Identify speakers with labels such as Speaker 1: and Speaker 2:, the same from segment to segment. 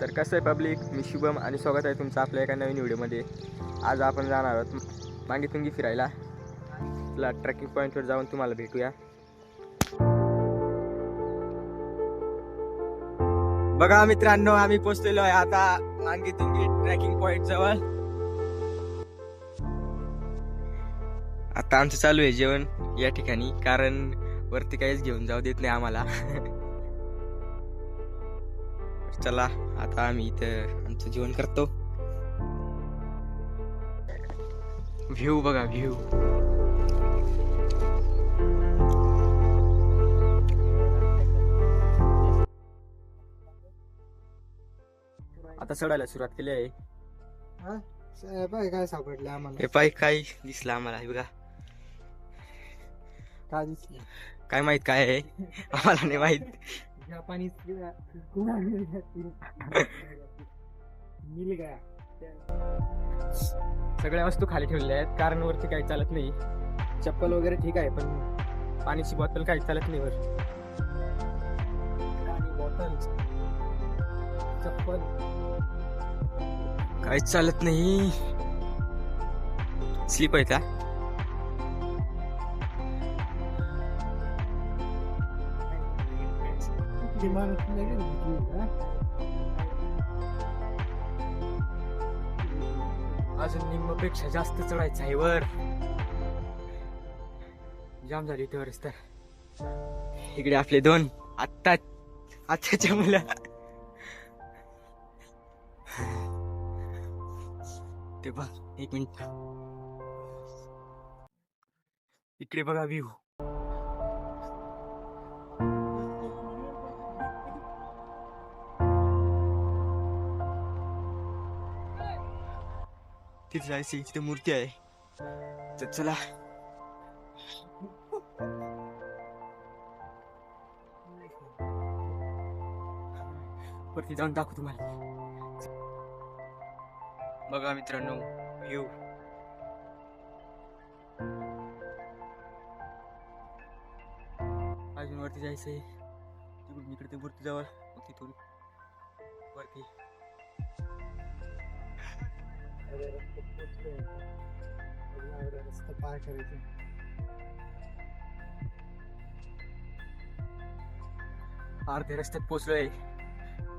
Speaker 1: तर कसं आहे पब्लिक? मी शुभम आणि स्वागत आहे तुमचं आपल्या एका नवीन व्हिडिओमध्ये. आज आपण जाणार आहोत मांगीतुंगी फिरायला. तुला ट्रॅकिंग पॉईंटवर जाऊन तुम्हाला भेटूया. बघा मित्रांनो आम्ही पोचलेलो आहे आता मांगीतुंगी ट्रॅकिंग पॉईंट जवळ. आता आमचं चालू आहे जेवण या ठिकाणी कारण वरती काहीच घेऊन जाऊ देत नाही आम्हाला. चला आता आम्ही इथं आमचं जेवण करतो. व्ह्यू बघा व्ह्यू आता चढायला सुरुवात केली आहे.
Speaker 2: बाय काय सापडले आम्हाला?
Speaker 1: हे पाय काय दिसलं आम्हाला हे बघा.
Speaker 2: काय दिसलं?
Speaker 1: काय माहीत काय आहे? आम्हाला नाही माहीत.
Speaker 2: जापानीज मिल गया.
Speaker 1: सगळ्या वस्तू खाली ठेवलेल्या आहेत. कारण वरती काही चालत नाही. चप्पल वगैरे ठीक आहे पण पाण्याची बॉटल काही चालत नाही वर.
Speaker 2: आणि बॉटल चप्पल.
Speaker 1: काहीच चालत नाही. स्लीप आहे का?
Speaker 2: विमान
Speaker 1: अजून निम्मपेक्षा जास्त चढायचं आहे वर. जाम झाली इथे वरच तर. इकडे आपले दोन आत्ता आत्ताच्या मुला. ते बघ एक मिनिट. इकडे बघा व्ह्यू तिथे जायची तिथे मूर्ती आहे. तर चला. वरती जाऊन दाखवू तुम्हाला. बघा मित्रांनो व्ह्यू अजून वरती जायचंय तिकडून इकडे ते मूर्ती जवळ मग तिथून वरती.
Speaker 2: रस्ता पार
Speaker 1: अर्ध्या रस्त्यात पोचलोय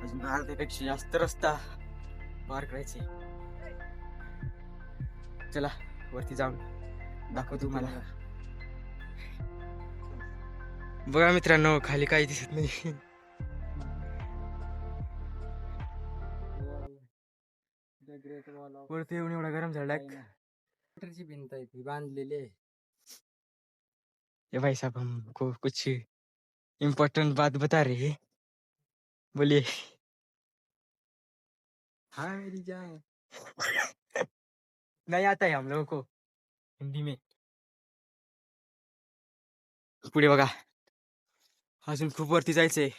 Speaker 1: अजून अर्ध्यापेक्षा जास्त रस्ता पार करायचे. चला वरती जाऊन दाखव तुम्हाला. बघा मित्रांनो खाली काही दिसत नाही.
Speaker 2: ग्रेट वॉल ऑफ
Speaker 1: वरती येऊन एवढा गरम झाला
Speaker 2: ची भिंत आहे ती बांधलेली आहे.
Speaker 1: ये भाई साहब हमको कुछ इम्पोर्टेंट बात बता रहे हैं? बोलिए.
Speaker 2: हाँ मेरी जान।
Speaker 1: नहीं आता है हम लोगों को हिंदी में। पुढे बघा. अजून खूप वरती जायचंय.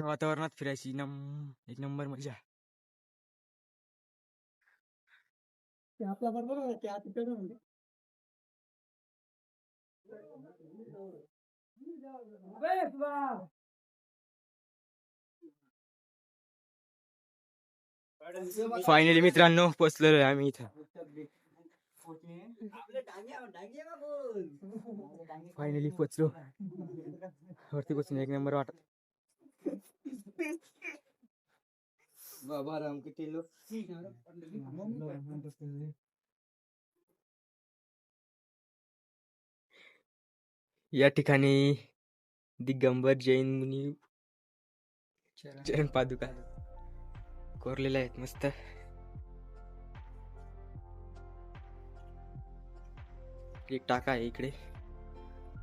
Speaker 1: वातावरणात फिरायची नम एक नंबर मजा.
Speaker 2: ते आपल्या बरोबर आहे ते आता तिकडे म्हणजे.
Speaker 1: फायनली मित्रांनो पोचलेलो आहे आम्ही इथं. फायनली पोचलो. वरती पोचून एक नंबर वाटत.
Speaker 2: बाबा राम किती लोक
Speaker 1: या ठिकाणी दिगंबर जैन मुनी चरण पादुका कोरलेल्या आहेत मस्त. एक टाका आहे इकडे.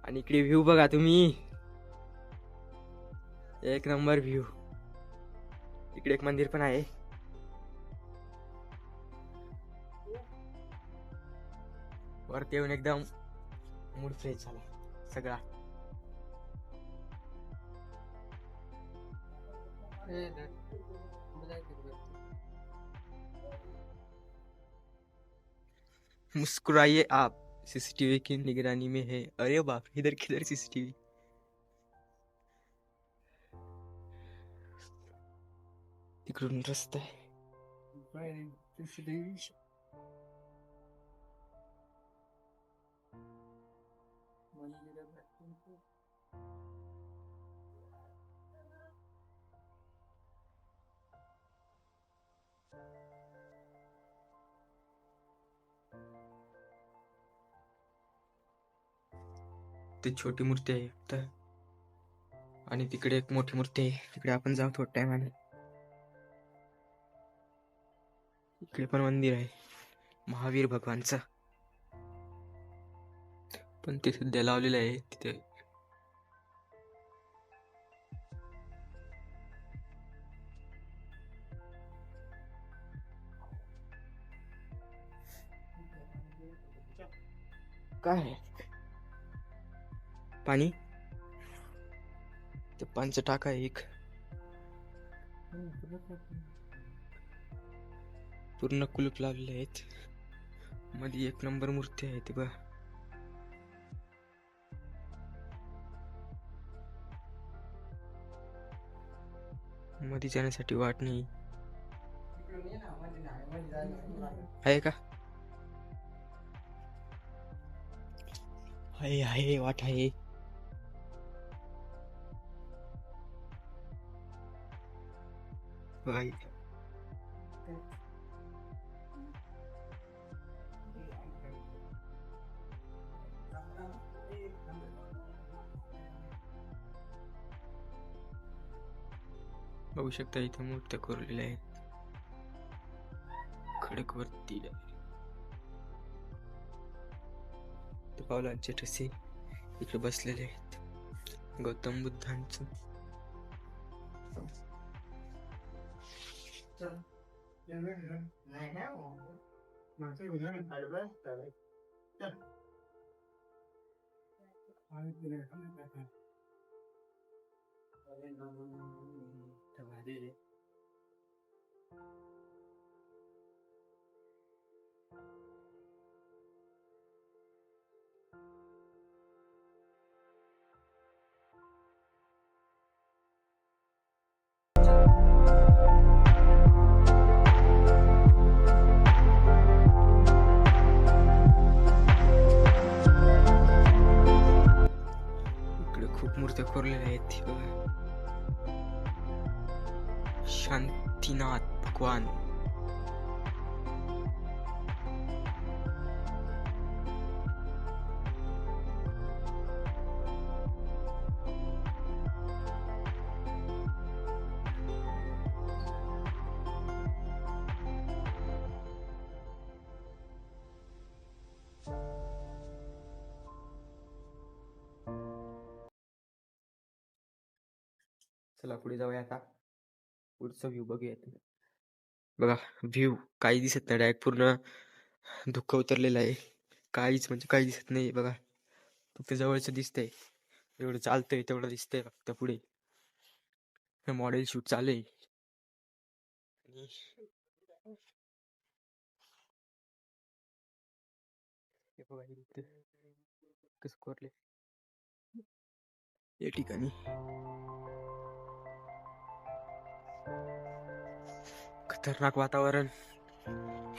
Speaker 1: आणि इकडे व्ह्यू बघा तुम्ही. एक नंबर व्ह्यू इकडे एक मंदिर पण आहे. वरती येऊन एकदम मूड फ्रेश झाला सगळा. मुस्कुराइए आप सीसीटीवी की निगरानी में है। अरे बाप इधर किधर सीसीटीवी तिकडून रस्ता. आहे ते छोटी मूर्ती आहे तर आणि तिकडे एक मोठी मूर्ती आहे. तिकडे आपण जाऊ थोड्या टायमाने. इकडे पण मंदिर आहे. महावीर भगवानचं. पण ते सध्या लावलेलं आहे तिथे. काय आहे? पाणी? ते पाणचं टाका आहे एक. पूर्ण कुलूप लावलेले आहेत. मध्ये एक नंबर मूर्ती आहे ती बघ. मध्ये जाण्यासाठी वाट नाही. आहे का? आहे आहे वाट आहे. बघा बघू शकता. इथे मूर्त्या कोरलेल्या आहेत. खडकवरती पावलांचे ठसे इकडे बसलेले आहेत. गौतम बुद्धांचं. इकडे शांतीनाथ भगवान चला पुढे जाऊया आता. पुढचा व्ह्यू बघूया बघा व्ह्यू काही दिसत नाही. डायरेक्ट पूर्ण धुक्क उतरलेलं आहे. काहीच म्हणजे काही दिसत नाही बघा. फक्त जवळचं दिसतंय. एवढं चालतंय तेवढं दिसतंय फक्त पुढे. मॉडेल शूट चालू आहे. कोरले या ठिकाणी. खतरनाक वातावरण.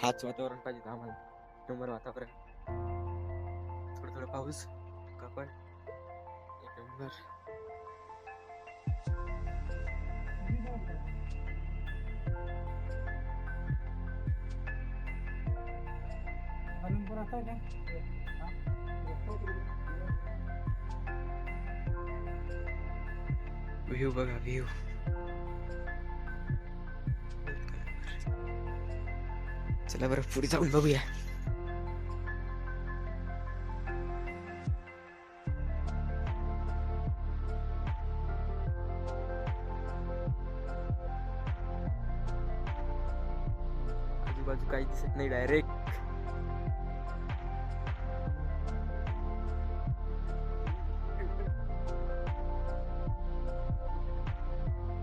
Speaker 1: हाच वातावरण पाहिजे आम्हाला. नंबर वातावरण. थोडं थोडं पाऊस का एक नंबर व्ह्यू बघा व्ह्यू चला बरं पुढे जाऊन बघूया आजूबाजू काही दिसत नाही डायरेक्ट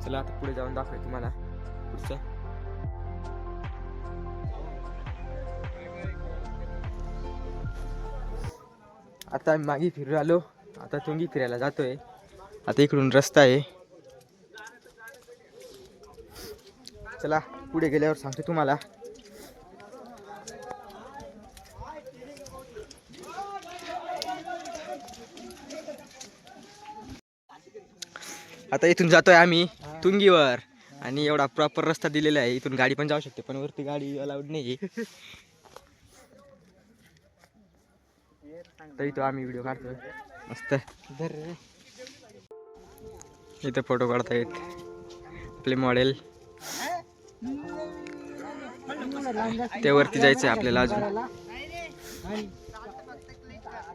Speaker 1: चला आता पुढे जाऊन दाखवूया तुम्हाला पुढचं. आता आम्ही मागे फिरू आलो आता तुंगी फिरायला जातोय. आता इकडून रस्ता आहे. चला पुढे गेल्यावर सांगतो तुम्हाला. आता इथून जातोय आम्ही तुंगीवर. आणि एवढा प्रॉपर रस्ता दिलेला आहे. इथून गाडी पण जाऊ शकते पण वरती गाडी अलाउड नाही तर इथं आम्ही व्हिडिओ काढतोय. मस्त इथं फोटो काढतायत. आपले मॉडेल ते वरती जायचंय आपल्याला अजून.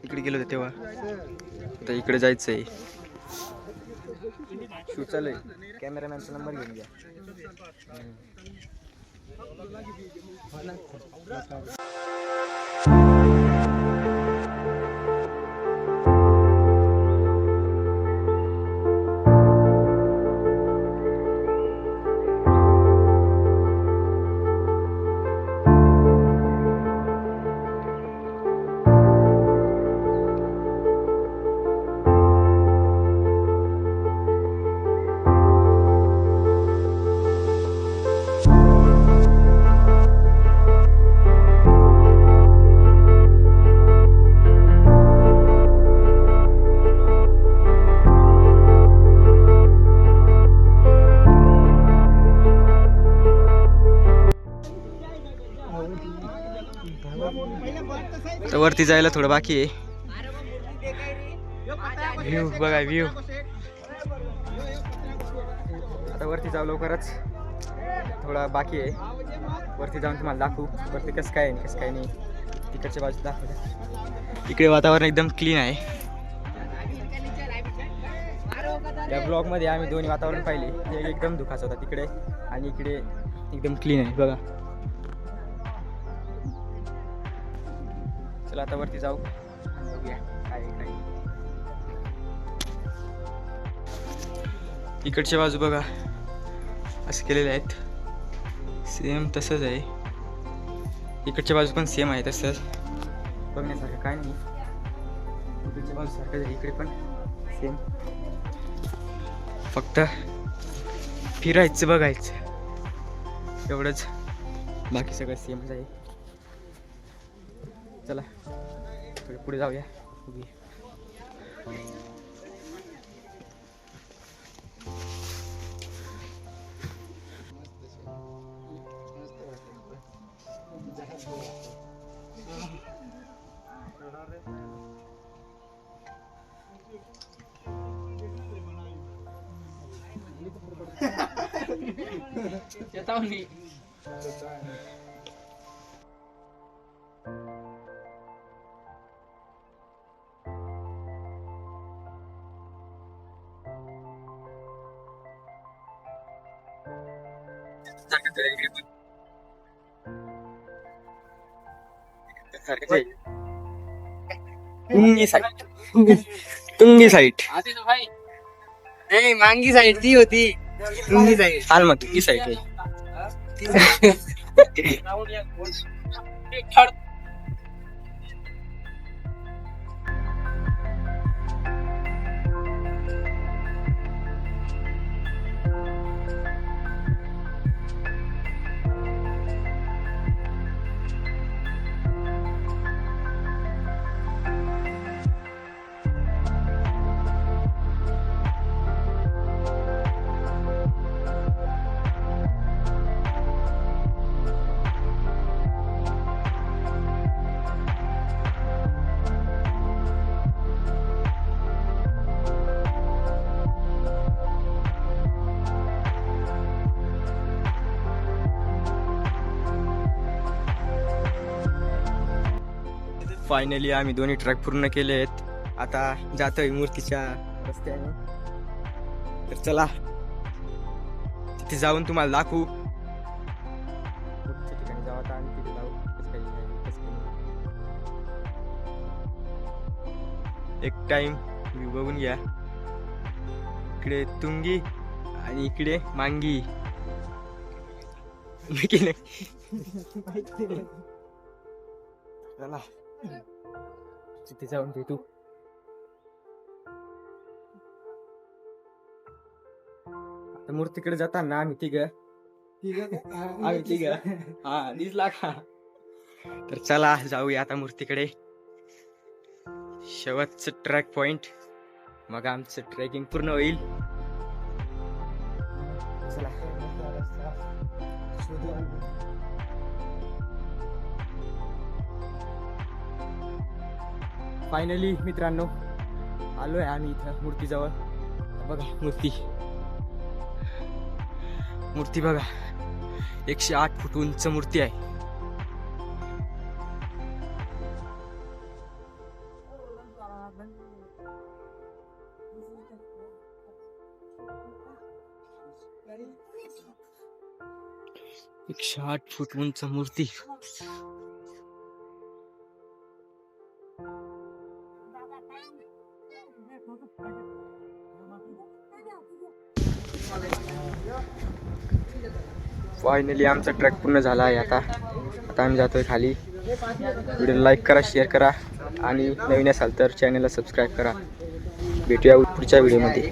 Speaker 1: इकडे गेलो होतो तेव्हा. आता इकडे जायचंय. शू चालू आहे. कॅमेरामॅनचा नंबर घेऊन घ्या. वरती जायला थोडं बाकी आहे. व्ह्यू बघा व्ह्यू आता वरती जाऊ लवकरच. थोडा बाकी आहे. वरती जाऊन तुम्हाला दाखवू. वरती कसं काय कसं काय नाही. तिकडच्या बाजू दाखवू इकडे वातावरण एकदम क्लीन आहे. या ब्लॉगमध्ये आम्ही दोन्ही वातावरण पाहिले. एक एकदम दुखाचं होता तिकडे आणि इकडे एकदम क्लीन आहे. बघा. चला आता वरती जाऊ. बघूया काय काय इकडच्या बाजू बघा. असं केलेले आहेत. सेम तसंच आहे. इकडच्या बाजू पण सेम आहे तसंच. बघण्यासारखं काय नाही. इकडच्या बाजू सारखं आहे इकडे पण सेम फक्त फिरायचं बघायचं. एवढंच. बाकी सगळं सेमच आहे. चला थोडे पुढे जाऊया बघूया तुंगी साईट तुंगी साईट
Speaker 2: नाही मांगी साईड ती होती. तुमची साईड
Speaker 1: चाल मग तुंगी साईट फायनली आम्ही दोन्ही ट्रॅक पूर्ण केले आहेत. आता जातोय मूर्तीच्या रस्त्याने तर चला. तिथे जाऊन तुम्हाला दाखवू. ठिकाणी जाऊ आता आणि तिथे जाऊ. एक टाइम व्ह्यू बघून घ्या. इकडे तुंगी आणि इकडे मांगी. चला. तिथे जाऊन भेटू. आता मूर्तीकडे जाताना आम्ही तिघ. आम्ही तिघ. हा दिसला का? तर चला जाऊया आता मूर्तीकडे. शेवटचं ट्रॅक पॉइंट मग आमचं ट्रेकिंग पूर्ण होईल. चला. फायनली मित्रांनो आलोय आम्ही इथं मूर्तीजवळ. बघा मूर्ती. मूर्ती बघा. एकशे आठ फूट उंच मूर्ती आहे. एकशे आठ फूट उंच मूर्ती. फायनली आमचा ट्रॅक पूर्ण झाला आहे आता. आता आम्ही जातोय खाली. व्हिडिओ लाईक करा शेअर करा. आणि नवीन असाल तर चॅनलला सबस्क्राईब करा. भेटूया पुढच्या व्हिडिओमध्ये